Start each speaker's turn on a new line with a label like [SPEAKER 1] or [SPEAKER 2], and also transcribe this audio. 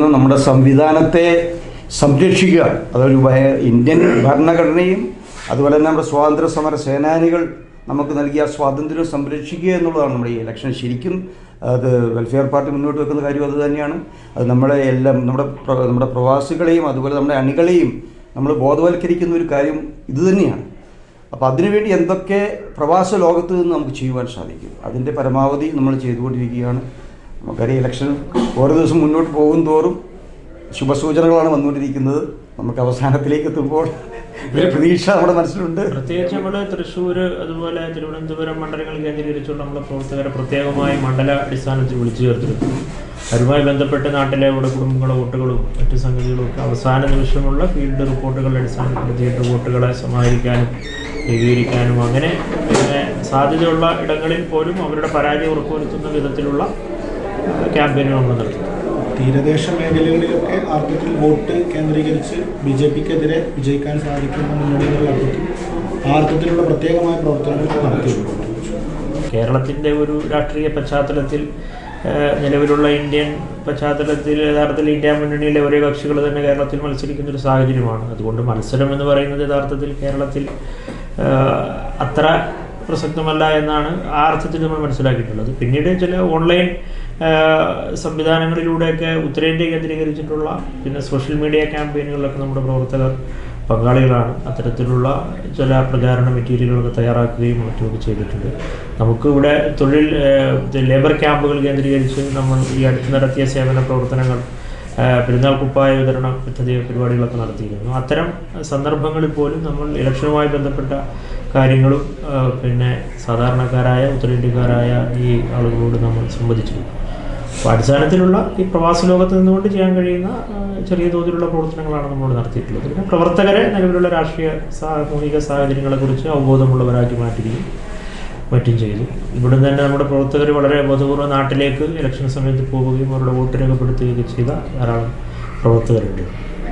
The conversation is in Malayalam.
[SPEAKER 1] നമ്മുടെ സംവിധാനത്തെ സംരക്ഷിക്കുക. അതൊരു ഇന്ത്യൻ ഭരണഘടനയും അതുപോലെ തന്നെ നമ്മുടെ സ്വാതന്ത്ര്യ സമര സേനാനികൾ നമുക്ക് നൽകിയ സ്വാതന്ത്ര്യം സംരക്ഷിക്കുക എന്നുള്ളതാണ് നമ്മുടെ ഈ ഇലക്ഷൻ ശരിക്കും അത് വെൽഫെയർ പാർട്ടി മുന്നോട്ട് വെക്കുന്ന കാര്യം അത് തന്നെയാണ്. അത് നമ്മളെ എല്ലാം നമ്മുടെ നമ്മുടെ പ്രവാസികളെയും അതുപോലെ നമ്മുടെ അണികളെയും നമ്മൾ ബോധവൽക്കരിക്കുന്ന ഒരു കാര്യം ഇത് തന്നെയാണ്. അപ്പോൾ അതിനുവേണ്ടി എന്തൊക്കെ പ്രവാസ ലോകത്ത് നിന്ന് നമുക്ക് ചെയ്യുവാൻ സാധിക്കും? അതിന്റെ പരമാവധി നമ്മൾ ചെയ്തുകൊണ്ടിരിക്കുകയാണ്. നമുക്കറിയാം ഇലക്ഷൻ ഓരോ ദിവസം മുന്നോട്ട് പോകും തോറും ശുഭസൂചനകളാണ് വന്നുകൊണ്ടിരിക്കുന്നത്. നമുക്ക് അവസാനത്തിലേക്ക് എത്തുമ്പോൾ പ്രതീക്ഷ നമ്മുടെ മനസ്സിലുണ്ട്.
[SPEAKER 2] പ്രത്യേകിച്ച് നമ്മൾ തൃശ്ശൂർ അതുപോലെ തിരുവനന്തപുരം മണ്ഡലങ്ങൾ കേന്ദ്രീകരിച്ചുകൊണ്ട് നമ്മളെ പ്രവർത്തകരെ പ്രത്യേകമായി മണ്ഡല അടിസ്ഥാനത്തിൽ വിളിച്ചു ചേർത്തിരുന്നു. അതുമായി ബന്ധപ്പെട്ട് നാട്ടിലെ ഇവിടെ കുടുംബങ്ങളും വോട്ടുകളും മറ്റു സംഗതികളും ഒക്കെ അവസാന നിമിഷമുള്ള ഫീൽഡ് റിപ്പോർട്ടുകളുടെ അടിസ്ഥാനപ്പെടുത്തിയിട്ട് വോട്ടുകളെ സമാഹരിക്കാനും ഏകീകരിക്കാനും അങ്ങനെ സാധ്യതയുള്ള ഇടങ്ങളിൽ പോലും അവരുടെ പരാജയം ഉറപ്പുവരുത്തുന്ന വിധത്തിലുള്ള ക്യാമ്പയിനുകൾ നമ്മൾ നടത്തി
[SPEAKER 3] തീരദേശ മേഖലകളിലൊക്കെ ആർക്കത്തിൽ വോട്ട് കേന്ദ്രീകരിച്ച് ബി ജെ പിക്കെതിരെ വിജയിക്കാൻ സാധിക്കുന്ന മുന്നണികളുടെ അർത്ഥത്തിൽ ആ അർത്ഥത്തിലുള്ള പ്രത്യേകമായ പ്രവർത്തനങ്ങൾ നടത്തിയിട്ടുണ്ട്.
[SPEAKER 2] കേരളത്തിന്റെ ഒരു രാഷ്ട്രീയ പശ്ചാത്തലത്തിൽ നിലവിലുള്ള ഇന്ത്യൻ പശ്ചാത്തലത്തിൽ യഥാർത്ഥത്തിൽ ഇന്ത്യ മുന്നണിയിലെ ഒരേ കക്ഷികൾ തന്നെ കേരളത്തിൽ മത്സരിക്കുന്ന ഒരു സാഹചര്യമാണ്. അതുകൊണ്ട് മത്സരം എന്ന് പറയുന്നത് യഥാർത്ഥത്തിൽ കേരളത്തിൽ അത്ര പ്രസക്തമല്ല എന്നാണ് ആ അർത്ഥത്തിൽ നമ്മൾ മനസ്സിലാക്കിയിട്ടുള്ളത്. പിന്നീട് ചില ഓൺലൈൻ സംവിധാനങ്ങളിലൂടെയൊക്കെ ഉത്തരേന്ത്യ കേന്ദ്രീകരിച്ചിട്ടുള്ള പിന്നെ സോഷ്യൽ മീഡിയ ക്യാമ്പയിനുകളിലൊക്കെ നമ്മുടെ പ്രവർത്തകർ പങ്കാളികളാണ്. അത്തരത്തിലുള്ള ചില പ്രചാരണ മെറ്റീരിയലുകളൊക്കെ തയ്യാറാക്കുകയും മറ്റുമൊക്കെ ചെയ്തിട്ടുണ്ട്. നമുക്ക് ഇവിടെ തൊഴിൽ ലേബർ ക്യാമ്പുകൾ കേന്ദ്രീകരിച്ച് നമ്മൾ ഈ അടുത്ത് നടത്തിയ സേവന പ്രവർത്തനങ്ങൾ പെരുന്നാൾ കുപ്പായ വിതരണ പദ്ധതി പരിപാടികളൊക്കെ നടത്തിയിരുന്നു. അത്തരം സന്ദർഭങ്ങളിൽ പോലും നമ്മൾ ഇലക്ഷനുമായി ബന്ധപ്പെട്ട കാര്യങ്ങളും പിന്നെ സാധാരണക്കാരായ ഉത്തരേന്ത്യക്കാരായ ഈ ആളുകളോട് നമ്മൾ സംവദിച്ചിരുന്നു അപ്പോൾ അടിസ്ഥാനത്തിലുള്ള ഈ പ്രവാസ ലോകത്ത് നിന്നുകൊണ്ട് ചെയ്യാൻ കഴിയുന്ന ചെറിയ തോതിലുള്ള പ്രവർത്തനങ്ങളാണ് നമ്മൾ നടത്തിയിട്ടുള്ളത്. പിന്നെ പ്രവർത്തകരെ നിലവിലുള്ള രാഷ്ട്രീയ സാമൂഹിക സാഹചര്യങ്ങളെക്കുറിച്ച് അവബോധമുള്ളവരാക്കി മാറ്റുകയും മറ്റും ചെയ്തു. ഇവിടെ തന്നെ നമ്മുടെ പ്രവർത്തകർ വളരെ ബോധപൂർവം നാട്ടിലേക്ക് ഇലക്ഷൻ സമയത്ത് പോവുകയും അവരുടെ വോട്ട് രേഖപ്പെടുത്തുകയൊക്കെ ചെയ്ത ധാരാളം പ്രവർത്തകരുണ്ട്.